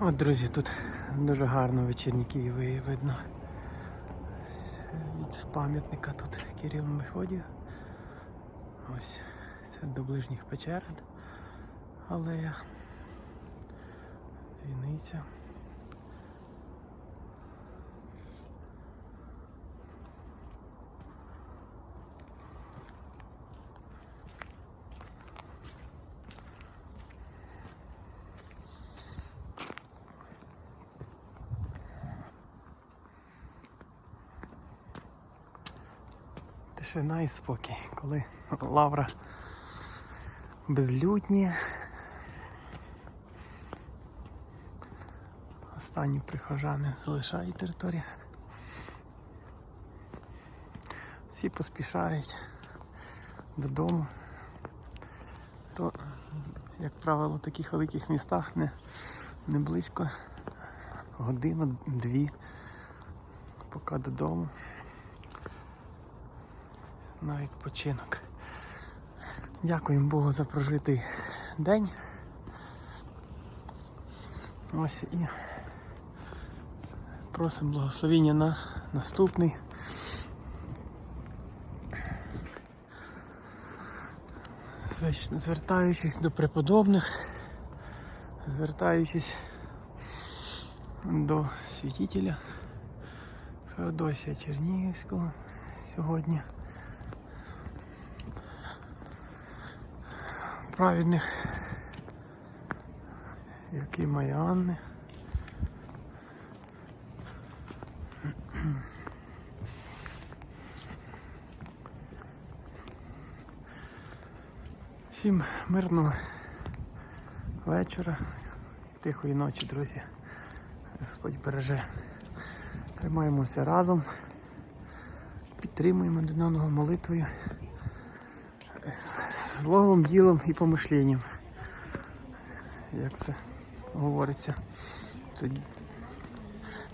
От, друзі, тут дуже гарно вечірні Києві видно. Від пам'ятника тут Кирилу Мефодію. Ось це до ближніх печер. Алея. Дзвіниця. Тишина і коли лавра безлюдні. Останні прихожани залишають територію. Всі поспішають додому. То, як правило, в таких великих містах не, не близько годину, дві, поки додому на відпочинок. Дякуємо Богу за прожитий день. Ось і просимо благословення на наступний. Звертаючись до преподобних, звертаючись до святителя Феодосія Чернігівського сьогодні. Праведних, які мої Анни. Всім мирного вечора, тихої ночі, друзі. Господь береже. Тримаємося разом, підтримуємо один одного молитвою словом, ділом і помишленням. Як це говориться, це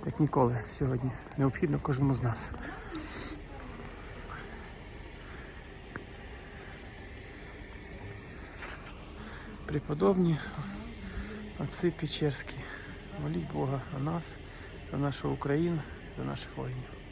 як ніколи сьогодні необхідно кожному з нас. Преподобні отці Печерські, моліть Бога о нас, за нашу Україну, за наших воїнів.